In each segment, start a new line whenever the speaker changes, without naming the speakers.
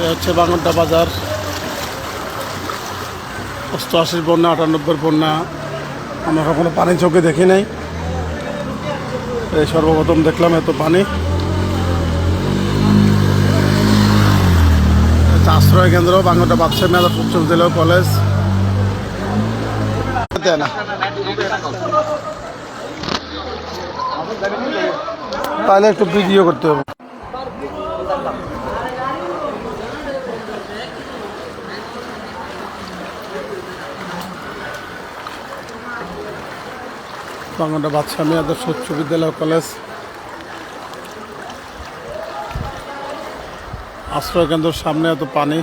এ হচ্ছে বাংলাটা বাজার। অষ্টআশির বন্যা আটানব্বই বন্যা। আমরা কখনো পানি চোখে দেখি নাই। এই সর্বপ্রথম দেখলাম এত পানি। এটা আশ্রয় কেন্দ্র বাংলাটা বাদশাহ মেয়াদ উচ্চ বিদ্যালয়, কলেজ। না। তাহলে একটু ভিডিও করতে হবে। বাংলাটা বাদশাহ মেয়াদের উচ্চ বিদ্যালয় কলেজ। আশ্রয় কেন্দ্রের সামনে এত পানি।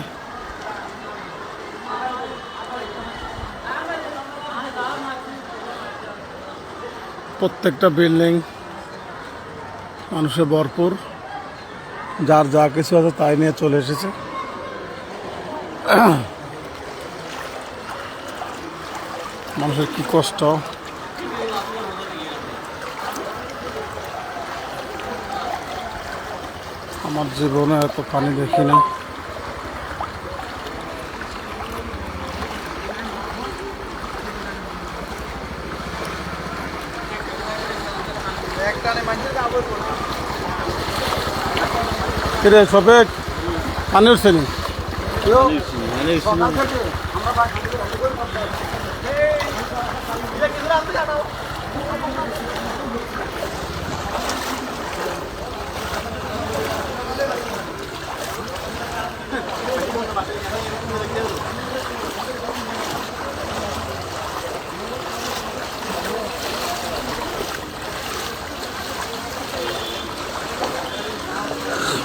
প্রত্যেকটা বিল্ডিং মানুষে ভরপুর, যার যা কিছু আছে তাই নিয়ে চলে এসেছে। মানুষের কি কষ্ট? আমার জীবনে এত পানি দেখি না কিরে সবে পানির উঠছে নি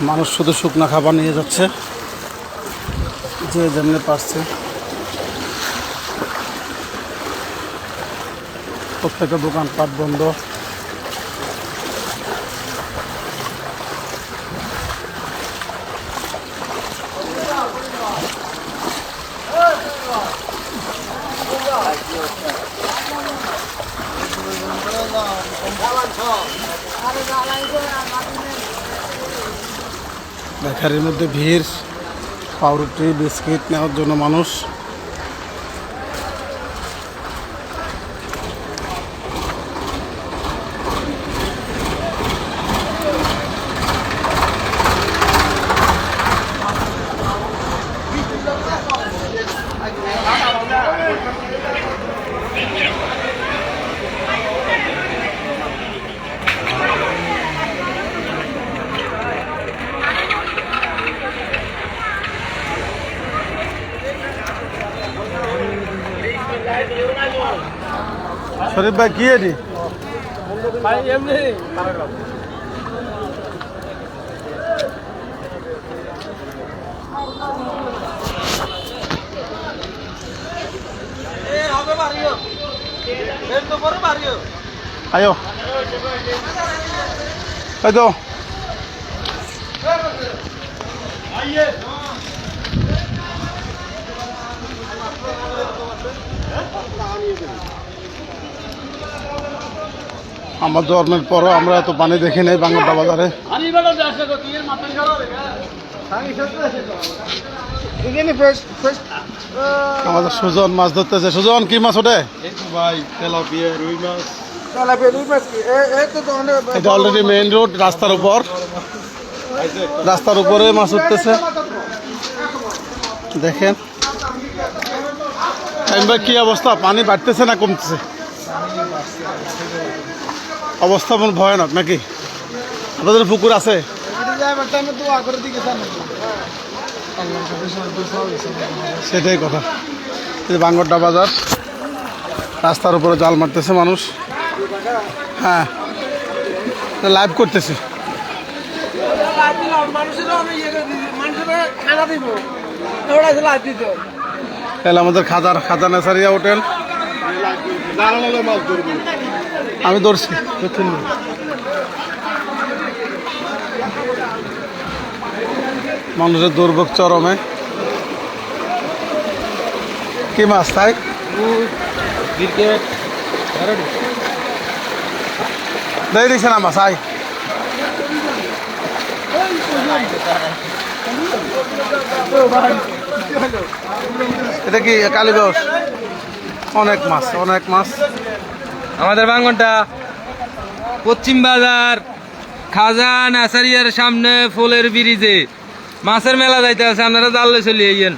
মানুষ শুধু শুকনো খাবার নিয়ে যাচ্ছে। যে যেমনি পারছে। প্রত্যেকটা দোকানপাট বন্ধ। বেকারির মধ্যে ভিড় পাউরুটি বিস্কিট নেওয়ার জন্য মানুষ। শরীফ ভাই কি এটি? আয়ো। এই আমার জন্মের পরও আমরা এত পানি দেখি নাই বাংলাটা বাজারে। আমাদের সুজন মাছ ধরতেছে। সুজন কি মাছ ওঠে?
ভাই তেলাপিয়া রুই মাছ।
এটা অলরেডি মেইন রোড রাস্তার উপর। রাস্তার উপরে মাছ উঠতেছে। দেখেন। কি অবস্থা? পানি বাড়তেছে না কমতেছে? অবস্থা মন ভয়ানক, নাকি? আপনাদের পুকুর আছে? সেটাই কথা। বাঙ্গরডা বাজার, রাস্তার উপরে জাল মারতেছে মানুষ। হ্যাঁ লাইভ করতেছে। আমাদের খাজার খাজা নেসারিয়া হোটেল। আমি ধরছি। মানুষের দুর্ভোগ চরমে। কি মাছ, তাই? দেই না মাছ আই এটা কি কালীগঞ্জ অনেক মাছ অনেক মাছ।
আমাদের বাঙ্গনটা পশ্চিম বাজার খাজা নাসারিয়ার সামনে ফুলের ব্রিজে। মাছের মেলা যাইতে আছে আপনারা জানলে চলে আইয়েন।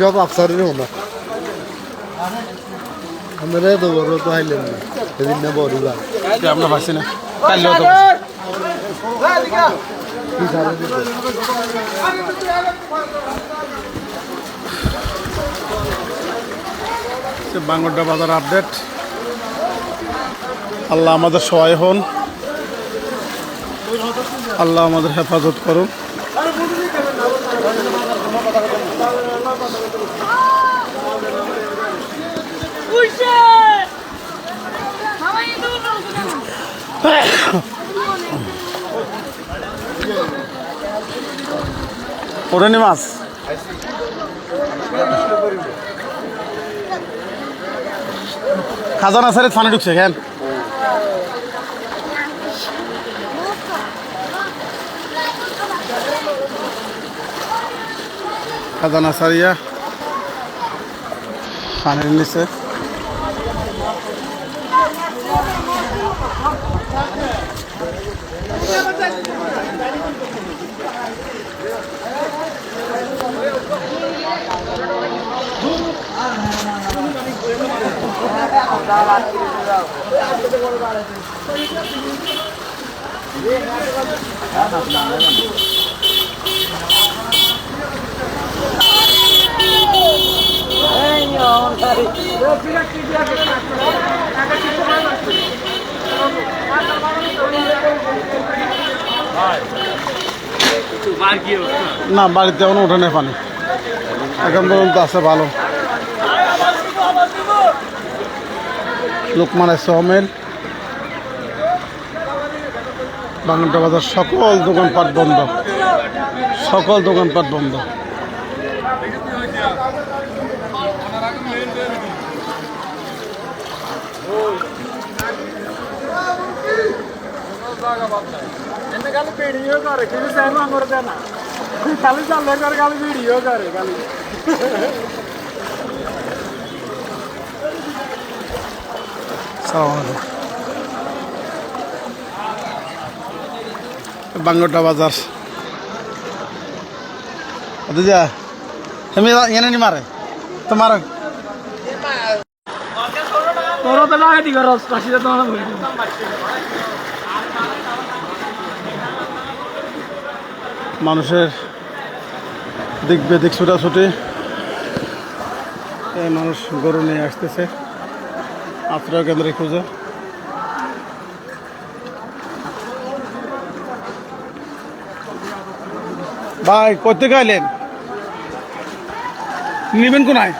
সব আফসারের মতো আমরা তো বড় তো হাইলেন না। সেদিন না বড় বা
আমরা পাচ্ছি না? কালীও তো
কি সারা দিতে
বাংলাডা বাজার আপডেট। আল্লাহ আমাদের সহায় হন। আল্লাহ আমাদের হেফাজত করুন ওটানি মাছ খাজানা সারে থানে ঢুকছে কেন খাজানা সারিয়া পানির নিচে না বাড়িতে এখনও ওঠে নাই পানি। এখন পর্যন্ত আছে ভালো। লোকমানের সহমেল বাংলাটা বাজার, সকল দোকানপাট বন্ধ। সকল দোকানপাট বন্ধ।
ఎందుకంటే వీడియో కారు తెలుసు খালি চালে করে খালি ভিডিও করে খালি।
বাঙ্গটা বাজার। দিদা হেমি এনে নি মারে। তো মারো।
তোরা তো লাগাই দিগা রস
মানুষের দিক বেদিক ছুটাছুটি। এই মানুষ গরু নিয়ে আসতেছে। আশ্রয় কেন্দ্রে খুঁজে। ভাই করতে গাইলেন নেবেন কোনায়?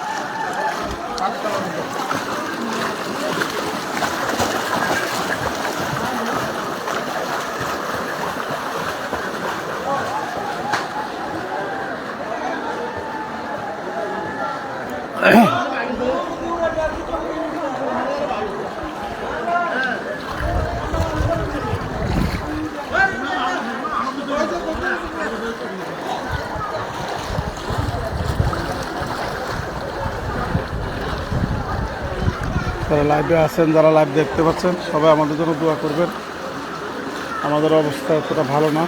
লাইভে আছেন, যারা লাইভ দেখতে পাচ্ছেন, সবাই আমাদের জন্য দোয়া করবেন। আমাদের অবস্থা এতটা ভালো না।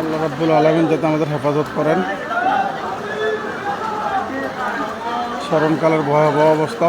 আল্লাহ রাব্বুল আলমিন যাতে আমাদের হেফাজত করেন। স্মরণকালের ভয়াবহ অবস্থা।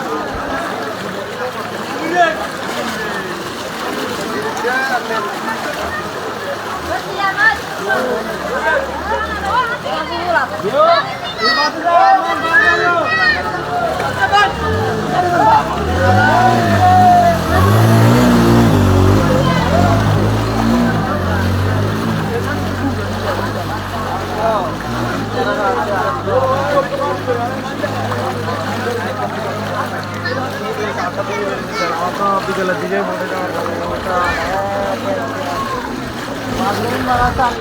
হ্যাঁ কতন অনেক মাছ
বিকেলের দিকে মনে যাওয়ার